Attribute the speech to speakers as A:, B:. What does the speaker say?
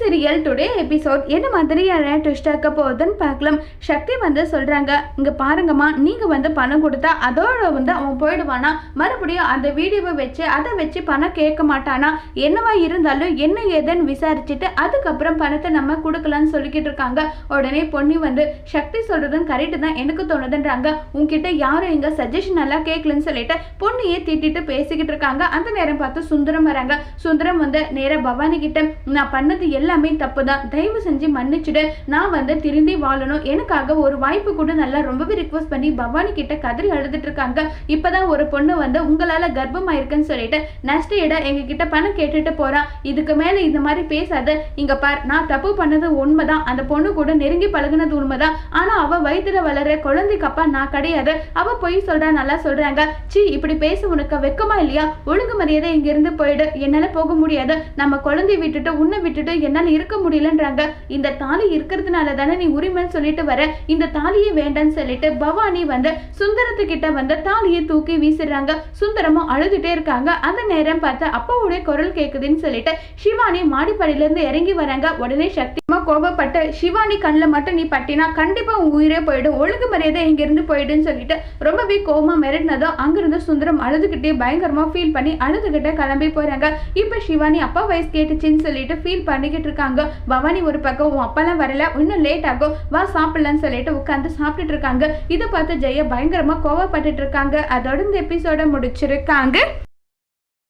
A: Serial today episode என்ன மாதிரியான twist இருக்க போகுதுன்னு பார்க்கலாம். சக்தி வந்து சொல்றாங்க இங்க பாருங்கம்மா நீங்க வந்து பணம் கொடுத்தா அதோட வந்து அவன் போயிடுவானா? மறுபடியும் அந்த வீடியோவை வச்சு அதை வச்சு பணம் கேட்க மாட்டானா? என்னவா இருந்தாலும் என்ன ஏதுன்னு விசாரிச்சுட்டு அதுக்கப்புறம் பணத்தை நம்ம கொடுக்கலாம்னு சொல்லிக்கிட்டு இருக்காங்க. உடனே பொண்ணு வந்து சக்தி சொல்றதும் கரெக்டு தான் எனக்கு தோணுதுன்றாங்க. உங்ககிட்ட யாரும் இங்க சஜஷன் எல்லாம் கேட்கலன்னு சொல்லிட்டு பொண்ணியே திட்டிட்டு பேசிக்கிட்டு இருக்காங்க. அந்த நேரம் பார்த்து சுந்தரம் வராங்க. சுந்தரம் வந்து நேராக பவானி கிட்ட நான் பண்ணது எல்லாமே தப்பு தான் தயவு செஞ்சு மன்னிச்சுடு. நான் வந்து திருந்தி வாழணும். எனக்காக ஒரு வாய்ப்பு கூட. நல்லா ரொம்பவே ரிக்வஸ்ட் பண்ணி பவானி கிட்ட கதறி அழுதுட்டு இருக்காங்க. இப்பதான் ஒரு பொண்ணு வந்து உங்களால கர்ப்பமாயிருக்குன்னு சொல்லிட்டு நஷ்ட இடம் எங்க கிட்ட பணம் கேட்டுட்டு போறா. இதுக்கு மேல இந்த மாதிரி பேசாத. இங்க பார் நான் தப்பு பண்ணது உண்மைதான். அந்த பொண்ணு கூட நெருங்கி பழகுனது உண்மைதான். ஆனா அவ வயிற்றுல வளர குழந்தைக்கு அப்பா நான் கிடையாது. அவ பொய் சொல்றா நல்லா சொல்றாங்க. சி இப்படி பேச உனக்கு வெக்கமா இல்லையா? ஒழுங்கு மரியாதை இங்க இருந்து போயிடு. என்னால போக முடியாது. நம்ம குழந்தைய விட்டுட்டு உன்னை விட்டுட்டு என்னால் இருக்க முடியலன்றாங்க. இந்த தாலி இருக்கிறதுனால தானே நீ உரிமைன்னு சொல்லிட்டு வர? இந்த தாலியே வேண்டான்னு சொல்லிட்டு பவானி வந்து சுந்தரத்துக்கிட்ட வந்து தாலியை தூக்கி வீசிடுறாங்க. சுந்தரமும் அழுதுட்டே இருக்காங்க. அந்த நேரம் பார்த்து அப்பாவுடைய குரல் கேட்குதுன்னு சொல்லிட்டு சிவானி மாடிப்படியிலேருந்து இறங்கி வராங்க. உடனே சக்திமா கோபப்பட்டு சிவானி கண்ணில் மட்டும் நீ பட்டினா கண்டிப்பா உன் உயிரே போயிடும். ஒழுங்கு மரியாதை இங்க இருந்து போயிடுன்னு சொல்லிட்டு ரொம்பவே கோபமா மிரட்டினதும் அங்கிருந்து சுந்தரம் அழுதுகிட்டே பயங்கரமா ஃபீல் பண்ணி அழுதுகிட்டே கிளம்பி போறாங்க. இப்ப சிவானி அப்பா வயசு கேட்டுச்சுன்னு சொல்லிட்டு ஃபீல் பண்ணி பண்ணிக்கிட்டு இருக்காங்க பவானி ஒரு பக்கம் உன் அப்பாலாம் வரல இன்னும் லேட் ஆகும் வா சாப்பிடலன்னு சொல்லிட்டு உட்காந்து சாப்பிட்டுட்டு இருக்காங்க இதை பார்த்து ஜெய பயங்கரமா கோவப்பட்டுட்டு இருக்காங்க அதோட இந்த எபிசோட முடிச்சிருக்காங்க.